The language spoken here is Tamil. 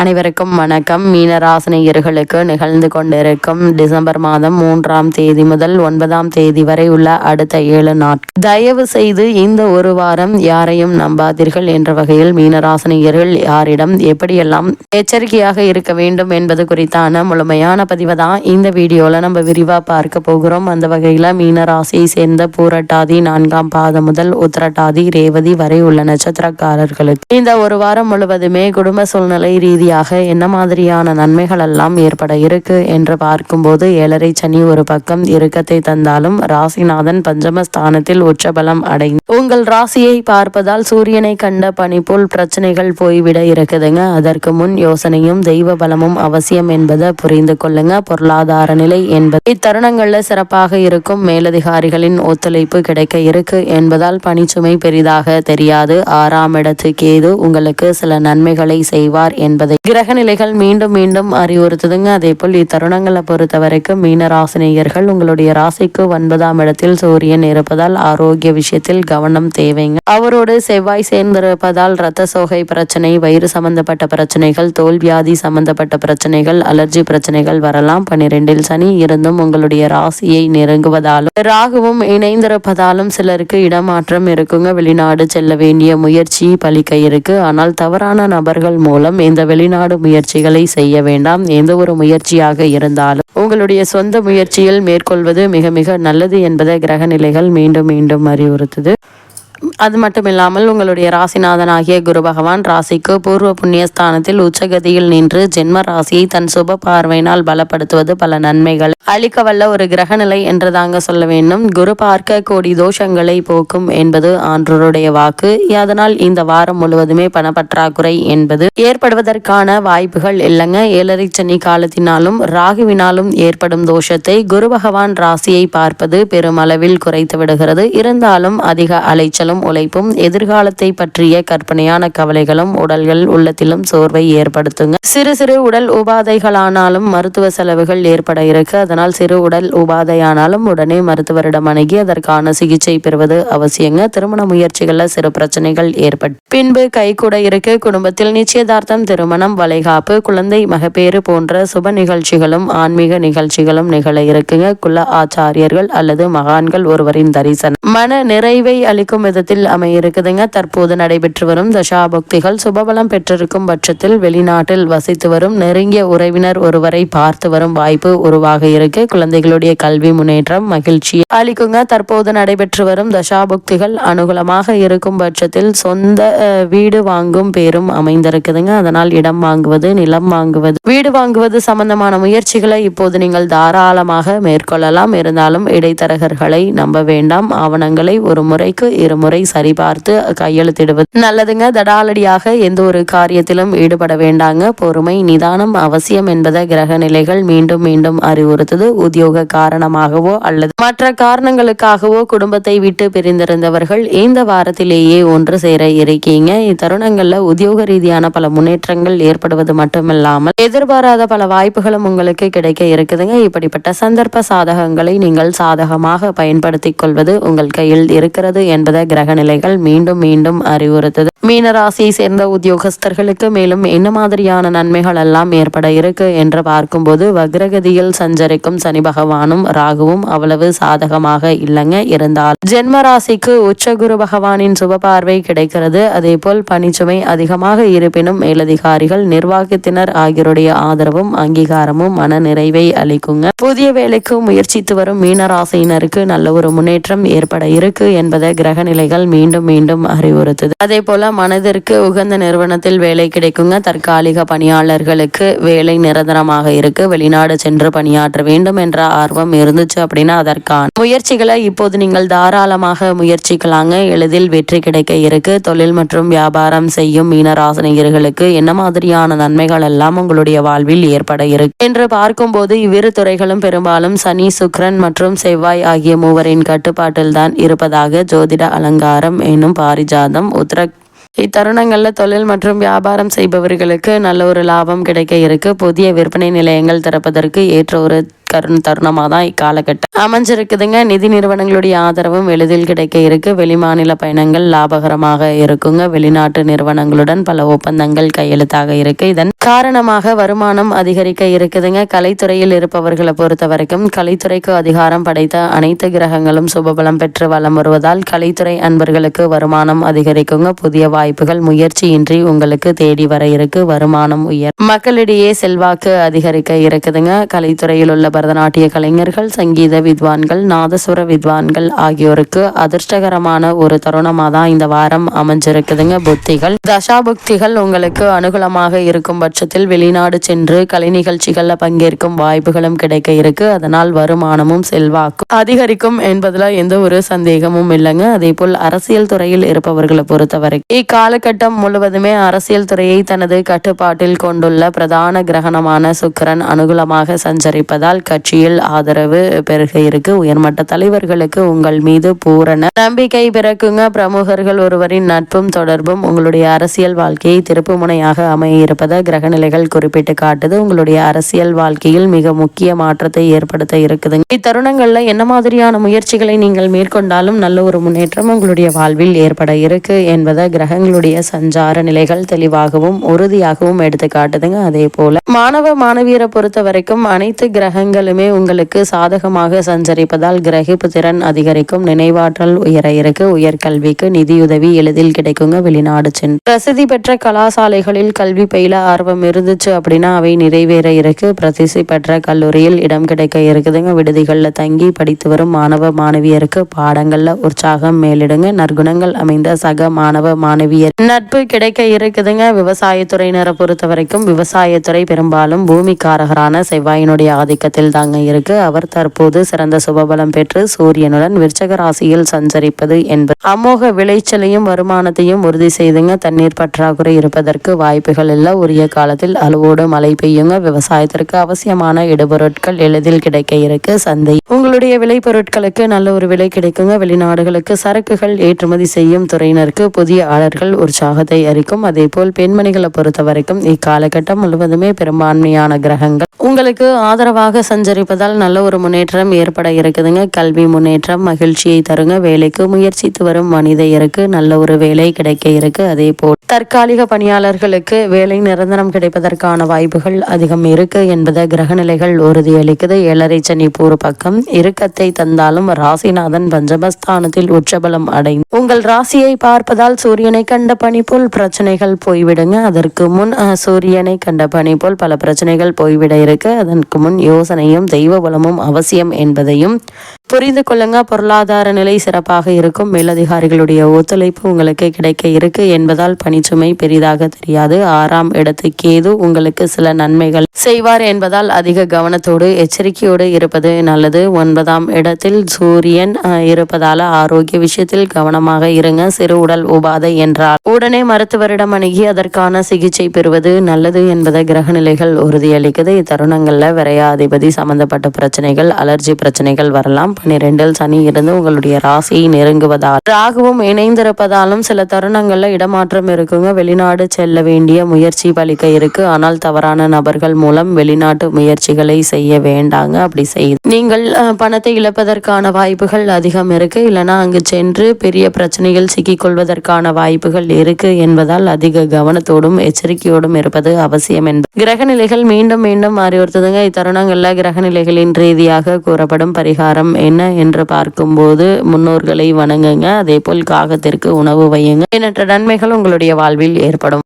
அனைவருக்கும் வணக்கம். மீனராசினியர்களுக்கு நிகழ்ந்து கொண்டிருக்கும் டிசம்பர் மாதம் மூன்றாம் தேதி முதல் ஒன்பதாம் தேதி வரை உள்ள அடுத்த ஏழு நாட்கள் தயவு செய்து இந்த ஒரு வாரம் யாரையும் நம்பாதீர்கள் என்ற வகையில் மீனராசினியர்கள் யாரிடம் எப்படியெல்லாம் எச்சரிக்கையாக இருக்க வேண்டும் என்பது குறித்தான முழுமையான பதிவை தான் இந்த வீடியோல நம்ம விரிவா பார்க்க போகிறோம். அந்த வகையில மீனராசியை சேர்ந்த பூரட்டாதி நான்காம் பாதம் முதல் உத்திரட்டாதி ரேவதி வரை உள்ள நட்சத்திரக்காரர்களுக்கு இந்த ஒரு வாரம் முழுவதுமே குடும்ப சூழ்நிலை ரீதியாக ரீதியாக என்ன மாதிரியான நன்மைகள் எல்லாம் ஏற்பட இருக்கு என்று பார்க்கும்போது ஏழரை சனி ஒரு பக்கம் இறுக்கத்தை தந்தாலும் ராசிநாதன் பஞ்சமஸ்தானத்தில் உச்சபலம் அடைந்து உங்கள் ராசியை பார்ப்பதால் சூரியனை கண்ட பணி போல் பிரச்சனைகள் போய்விட இருக்குதுங்க. அதற்கு முன் யோசனையும் தெய்வ பலமும் அவசியம் என்பதை புரிந்து கொள்ளுங்க. பொருளாதார நிலை என்பது இத்தருணங்கள்ல சிறப்பாக இருக்கும். மேலதிகாரிகளின் ஒத்துழைப்பு கிடைக்க இருக்கு என்பதால் பணிச்சுமை பெரிதாக தெரியாது. ஆறாம் இடத்து கேது உங்களுக்கு சில நன்மைகளை செய்வார் என்பதை கிரக நிலைகள் மீண்டும் மீண்டும் அறிவுறுத்துதுங்க. அதே போல் இத்தருணங்களை பொறுத்த வரைக்கும் மீன ராசினியர்கள் உங்களுடைய ராசிக்கு ஒன்பதாம் இடத்தில் சூரியன் இருப்பதால் ஆரோக்கிய விஷயத்தில் கவனம் தேவைங்க. அவரோடு செவ்வாய் சேர்ந்திருப்பதால் ரத்த சோகை பிரச்சனை வயிறு சம்பந்தப்பட்ட பிரச்சனைகள் தோல் வியாதி சம்பந்தப்பட்ட பிரச்சனைகள் அலர்ஜி பிரச்சனைகள் வரலாம். பனிரெண்டில் சனி இருந்தும் உங்களுடைய ராசியை நெருங்குவதாலும் ராகுவும் இணைந்திருப்பதாலும் சிலருக்கு இடமாற்றம் இருக்குங்க. வெளிநாடு செல்ல வேண்டிய முயற்சி பலிக்க இருக்கு. ஆனால் தவறான நபர்கள் மூலம் இந்த வெளி வெளிநாடு முயற்சிகளை செய்ய வேண்டாம். எந்த ஒரு முயற்சியாக இருந்தாலும் உங்களுடைய சொந்த முயற்சியில் மேற்கொள்வது மிக மிக நல்லது என்பதை கிரக நிலைகள் மீண்டும் மீண்டும் அறிவுறுத்துது. அது மட்டும் இல்லாமல் உங்களுடைய ராசிநாதன் ஆகிய குரு பகவான் ராசிக்கு பூர்வ புண்ணியஸ்தானத்தில் உச்சகதியில் நின்று ஜென்ம ராசியை தன் சுப பார்வையினால் பலப்படுத்துவது பல நன்மைகள். அளிக்க வல்ல ஒரு கிரகநிலை என்று தாங்க சொல்ல வேண்டும். குரு பார்க்க கோடி தோஷங்களை போக்கும் என்பது ஆன்றோருடைய வாக்கு. அதனால் இந்த வாரம் முழுவதுமே பணப்பற்றாக்குறை என்பது ஏற்படுவதற்கான வாய்ப்புகள் இல்லைங்க. ஏழரை சனி காலத்தினாலும் ராகுவினாலும் ஏற்படும் தோஷத்தை குரு பகவான் ராசியை பார்ப்பது பெருமளவில் குறைத்து விடுகிறது. இருந்தாலும் அதிக அலைச்சல் உழைச்சலும் உழைப்பும் எதிர்காலத்தை பற்றிய கற்பனையான கவலைகளும் உடல்கள் உள்ளத்திலும் சோர்வை ஏற்படுத்துங்க. சிறு சிறு உடல் உபாதைகளானாலும் மருத்துவ செலவுகள் ஏற்பட இருக்கு. அதனால் சிறு உடல் உபாதையானாலும் உடனே மருத்துவரிடம் அணுகி அதற்கான சிகிச்சை பெறுவது அவசியங்க. திருமண முயற்சிகள்ல சிறு பிரச்சனைகள் ஏற்பட்டு பின்பு கை கூட இருக்கு. குடும்பத்தில் நிச்சயதார்த்தம் திருமணம் வளைகாப்பு குழந்தை மகப்பேறு போன்ற சுப நிகழ்ச்சிகளும் ஆன்மீக நிகழ்ச்சிகளும் நிகழ இருக்குங்க. குல ஆச்சாரியர்கள் அல்லது மகான்கள் ஒருவரின் தரிசனம். மன நிறைவை அளிக்கும் விதத்தில் அமையிருக்குதுங்க. தற்போது நடைபெற்று வரும் தசாபக்திகள் சுபபலம் பெற்றிருக்கும் பட்சத்தில் வெளிநாட்டில் வசித்து வரும் நெருங்கிய உறவினர் ஒருவரை பார்த்து வரும் வாய்ப்பு உருவாக இருக்கு. குழந்தைகளுடைய கல்வி முன்னேற்றம் மகிழ்ச்சி அளிக்குங்க. தற்போது நடைபெற்று வரும் தசாபக்திகள் அனுகூலமாக இருக்கும் பட்சத்தில் சொந்த வீடு வாங்கும் பேரும் அமைந்திருக்குதுங்க. அதனால் இடம் வாங்குவது நிலம் வாங்குவது வீடு வாங்குவது சம்பந்தமான முயற்சிகளை இப்போது நீங்கள் தாராளமாக மேற்கொள்ளலாம். இருந்தாலும் இடைத்தரகர்களை நம்ப வேண்டாம். ஆவணங்களை ஒரு முறைக்கு இருமுறை முறை சரிபார்த்து கையெழுத்திடுவது நல்லதுங்க. தடாலடியாக எந்த ஒரு காரியத்திலும் ஈடுபட வேண்டாங்க. பொறுமை நிதானம் அவசியம் என்பதை கிரக நிலைகள் மீண்டும் மீண்டும் அறிவுறுத்தது. உத்தியோக காரணமாகவோ அல்லது மற்ற காரணங்களுக்காகவோ குடும்பத்தை விட்டு பிரிந்திருந்தவர்கள் இந்த வாரத்திலேயே ஒன்று சேர இருக்கீங்க. இத்தருணங்கள்ல உத்தியோக ரீதியான பல முன்னேற்றங்கள் ஏற்படுவது மட்டுமில்லாமல் எதிர்பாராத பல வாய்ப்புகளும் உங்களுக்கு கிடைக்க இருக்குதுங்க. இப்படிப்பட்ட சந்தர்ப்ப சாதகங்களை நீங்கள் சாதகமாக பயன்படுத்திக் கொள்வது உங்கள் கையில் இருக்கிறது என்பதை கிரக நிலைகள் மீண்டும் மீண்டும் அறிவுறுத்தது. மீனராசியை சேர்ந்த உத்தியோகஸ்தர்களுக்கு மேலும் என்ன மாதிரியான நன்மைகள் எல்லாம் ஏற்பட இருக்கு என்று பார்க்கும்போது வக்ரகதியில் சஞ்சரிக்கும் சனி பகவானும் ராகுவும் அவ்வளவு சாதகமாக இல்லைங்க இருந்தால். ஜென்ம ராசிக்கு உச்சகுரு பகவானின் சுப பார்வை கிடைக்கிறது. அதே போல் பணிச்சுமை அதிகமாக இருப்பினும் மேலதிகாரிகள் நிர்வாகத்தினர் ஆகியோருடைய ஆதரவும் அங்கீகாரமும் மன நிறைவை அளிக்குங்க. புதிய வேலைக்கு முயற்சித்து வரும் மீனராசியினருக்கு நல்ல ஒரு முன்னேற்றம் ஏற்பட இருக்கு என்பதை கிரக நிலைகள் மீண்டும் மீண்டும் அறிவுறுத்துது. அதே போல மனதிற்கு உகந்த நிறுவனத்தில் வேலை கிடைக்குங்க. தற்காலிக பணியாளர்களுக்கு வேலை நிரந்தரமாக இருக்கு. வெளிநாடு சென்று பணியாற்ற வேண்டும் என்ற ஆர்வம் இருந்துச்சு அப்படின்னா அதற்கான முயற்சிகளை இப்போது நீங்கள் தாராளமாக முயற்சிக்கலாங்க. எளிதில் வெற்றி கிடைக்க இருக்கு. தொழில் மற்றும் வியாபாரம் செய்யும் மீனராசனையர்களுக்கு என்ன மாதிரியான நன்மைகள் எல்லாம் உங்களுடைய வாழ்வில் ஏற்பட இருக்கு என்று பார்க்கும்போது இவ்விரு துறைகளும் பெரும்பாலும் சனி சுக்ரன் மற்றும் செவ்வாய் ஆகிய மூவரின் கட்டுப்பாட்டில் தான் இருப்பதாக ஜோதிட சிங்காரம் என்னும் பாரிஜாதம் உத்தர இத்தருணங்களில் தொழில் மற்றும் வியாபாரம் செய்பவர்களுக்கு நல்ல ஒரு லாபம் கிடைக்க இருக்கு. புதிய விற்பனை நிலையங்கள் திறப்பதற்கு ஏற்ற ஒரு தருண தருணமாக தான் இக்காலகட்டம் அமைஞ்சிருக்குதுங்க. நிதி நிறுவனங்களுடைய ஆதரவும் எளிதில் கிடைக்க இருக்கு. வெளிமாநில பயணங்கள் லாபகரமாக இருக்குங்க. வெளிநாட்டு நிறுவனங்களுடன் பல ஒப்பந்தங்கள் கையெழுத்தாக இருக்கு. இதன் காரணமாக வருமானம் அதிகரிக்க இருக்குதுங்க. கலைத்துறையில் இருப்பவர்களை பொறுத்த வரைக்கும் கலைத்துறைக்கு அதிகாரம் படைத்த அனைத்து கிரகங்களும் சுபபலம் பெற்று வலம் வருவதால் கலைத்துறை அன்பர்களுக்கு வருமானம் அதிகரிக்குங்க. புதிய வாய்ப்புகள் முயற்சியின்றி உங்களுக்கு தேடி வர இருக்கு. வருமானம் உயர் மக்களிடையே செல்வாக்கு அதிகரிக்க இருக்குதுங்க. கலைத்துறையில் உள்ள பரதநாட்டிய கலைஞர்கள் சங்கீத வித்வான்கள் நாதசுர வித்வான்கள் ஆகியோருக்கு அதிர்ஷ்டகரமான ஒரு தருணமாக தான் இந்த வாரம் அமைஞ்சிருக்குதுங்க புத்திகள். தசாபுக்திகள் உங்களுக்கு அனுகூலமாக இருக்கும் பட்சத்தில் வெளிநாடு சென்று கலை நிகழ்ச்சிகளில் பங்கேற்கும் வாய்ப்புகளும் கிடைக்க இருக்கு. அதனால் வருமானமும் செல்வாக்கும் அதிகரிக்கும் என்பதில் எந்த ஒரு சந்தேகமும் இல்லைங்க. அதே போல் அரசியல் துறையில் இருப்பவர்களை பொறுத்தவரை இக்காலகட்டம் முழுவதுமே அரசியல் துறையை தனது கட்டுப்பாட்டில் கொண்டுள்ள பிரதான கிரகணமான சுக்கரன் அனுகூலமாக சஞ்சரிப்பதால் கட்சியில் ஆதரவு பெருக இருக்கு. உயர்மட்ட தலைவர்களுக்கு உங்கள் மீது பூரண நம்பிக்கை பிறக்குங்க. பிரமுகர்கள் ஒருவரின் நட்பும் தொடர்பும் உங்களுடைய அரசியல் வாழ்க்கையை திருப்பு முனையாக அமைய இருப்பதை கிரகநிலைகள் குறிப்பிட்டு காட்டுது. உங்களுடைய அரசியல் வாழ்க்கையில் மிக முக்கிய மாற்றத்தை ஏற்படுத்த இருக்குதுங்க. இத்தருணங்கள்ல என்ன மாதிரியான முயற்சிகளை நீங்கள் மேற்கொண்டாலும் நல்ல ஒரு முன்னேற்றம் உங்களுடைய வாழ்வில் ஏற்பட இருக்கு என்பதை கிரகங்களுடைய சஞ்சார நிலைகள் தெளிவாகவும் உறுதியாகவும் எடுத்து காட்டுதுங்க அதே போல மாணவ மாணவியரை பொறுத்த வரைக்கும் அனைத்து கிரகங்களுமே உங்களுக்கு சாதகமாக சஞ்சரிப்பதால் கிரகிப்பு திறன் அதிகரிக்கும். நினைவாற்றல் உயர இருக்கு. உயர்கல்விக்கு நிதியுதவி எளிதில் கிடைக்குங்க. வெளிநாடு சென்று பிரசித்தி பெற்ற கலாசாலைகளில் கல்வி பயில ஆர்வம் இருந்துச்சு அப்படின்னா அவை நிறைவேற இருக்கு. பிரசித்தி பெற்ற கல்லூரியில் இடம் கிடைக்க இருக்குதுங்க. விடுதிகளில் தங்கி படித்து வரும் மாணவ மாணவியருக்கு பாடங்கள்ல உற்சாகம் மேலிடுங்க. நற்குணங்கள் அமைந்த சக மாணவ மாணவியர் நட்பு கிடைக்க இருக்குதுங்க. விவசாயத்துறையினரை பொறுத்த வரைக்கும் விவசாயத்துறை பெரும்பாலும் பூமிக்காரகரான செவ்வாயினுடைய ஆதிக்கத்தில் தாங்க இருக்கு. அவர் தற்போது சிறந்த சுபபலம் பெற்று சூரியனுடன் விருச்சக ராசியில் சஞ்சரிப்பது என்பது அமோக விளைச்சலையும் வருமானத்தையும் உறுதி செய்துங்க. தண்ணீர் பற்றாக்குறை இருப்பதற்கு வாய்ப்புகள் இல்லை. உரிய காலத்தில் அளவோடு மழை பெய்யுங்க. விவசாயத்திற்கு அவசியமான இடுபொருட்கள் எளிதில் கிடைக்க இருக்கு. சந்தை உங்களுடைய விளை பொருட்களுக்கு நல்ல ஒரு விலை கிடைக்குங்க. வெளிநாடுகளுக்கு சரக்குகள் ஏற்றுமதி செய்யும் துறையினருக்கு புதிய ஆளர்கள் உற்சாகத்தை அளிக்கும். அதே போல் பெண்மணிகளை பொறுத்த வரைக்கும் இக்காலகட்டம் முழுவதுமே பெரும்பான்மையான கிரகங்கள். உங்களுக்கு ஆதரவாக சஞ்சரிப்பதால் நல்ல ஒரு முன்னேற்றம் ஏற்பட இருக்குதுங்க. கல்வி முன்னேற்றம் மகிழ்ச்சியை தருங்க. வேலைக்கு முயற்சித்து வரும் மனிதருக்கு நல்ல ஒரு வேலை கிடைக்க இருக்கு. அதே போல் தற்காலிக பணியாளர்களுக்கு வேலை நிரந்தரம் கிடைப்பதற்கான வாய்ப்புகள் அதிகம் இருக்கு என்பதை கிரகநிலைகள் உறுதியளிக்குது. ஏழரை சனி பூர் பக்கம் இறுக்கத்தை தந்தாலும் ராசிநாதன் பஞ்சமஸ்தானத்தில் உச்சபலம் அடைந்து உங்கள் ராசியை பார்ப்பதால் சூரியனை கண்ட பணி போல் பிரச்சனைகள் போய்விடுங்க. அதற்கு முன் சூரியனை கண்ட பணி போல் பல பிரச்சனைகள் போய்விட இருக்கு. அதற்கு முன் யோசனை யோசனையும் தெய்வ பலமும் அவசியம் என்பதையும் புரிந்து கொள்ளுங்க. பொருளாதார நிலை சிறப்பாக இருக்கும். மேலதிகாரிகளுடைய ஒத்துழைப்பு உங்களுக்கு கிடைக்க இருக்கு. என்பதால் பணிச்சுமை பெரிதாக தெரியாது. ஆறாம் இடத்து கேது உங்களுக்கு சில நன்மைகள் செய்வார் என்பதால் அதிக கவனத்தோடு எச்சரிக்கையோடு இருப்பது நல்லது. ஒன்பதாம் இடத்தில் சூரியன் இருப்பதால ஆரோக்கிய விஷயத்தில் கவனமாக இருங்க. சிறு உடல் உபாதை என்றால் உடனே மருத்துவரிடம் அணுகி அதற்கான சிகிச்சை பெறுவது நல்லது என்பதை கிரகநிலைகள் உறுதியளிக்குது. இத்தருணங்களில் விரையாதிபதி சம்பந்தப்பட்ட பிரச்சனைகள் அலர்ஜி பிரச்சனைகள் வரலாம். பன்னிரெண்டில் சனி இருந்து உங்களுடைய ராசியை நெருங்குவதால். ராகுவும் இணைந்திருப்பதாலும் சில தருணங்கள்ல இடமாற்றம் இருக்குங்க. வெளிநாடு செல்ல வேண்டிய முயற்சி பலிக்க இருக்கு. ஆனால் தவறான நபர்கள் மூலம் வெளிநாட்டு முயற்சிகளை செய்ய வேண்டாங்க. அப்படி செய்து நீங்கள் பணத்தை இழப்பதற்கான வாய்ப்புகள் அதிகம் இருக்கு. இல்லைன்னா அங்கு சென்று பெரிய பிரச்சனைகள் சிக்கிக்கொள்வதற்கான வாய்ப்புகள் இருக்கு என்பதால் அதிக கவனத்தோடும் எச்சரிக்கையோடும் இருப்பது அவசியம் என்பது கிரகநிலைகள் மீண்டும் மீண்டும் மாறி வருத்துதுங்க இத்தருணங்கள்ல கிரகநிலைகளின் ரீதியாக கூறப்படும் பரிகாரம் என்ன என்று பார்க்கும்போது முன்னோர்களை வணங்குங்க. அதே போல் காகத்திற்கு உணவு வையுங்க. எண்ணற்ற நன்மைகள் உங்களுடைய வாழ்வில் ஏற்படும்.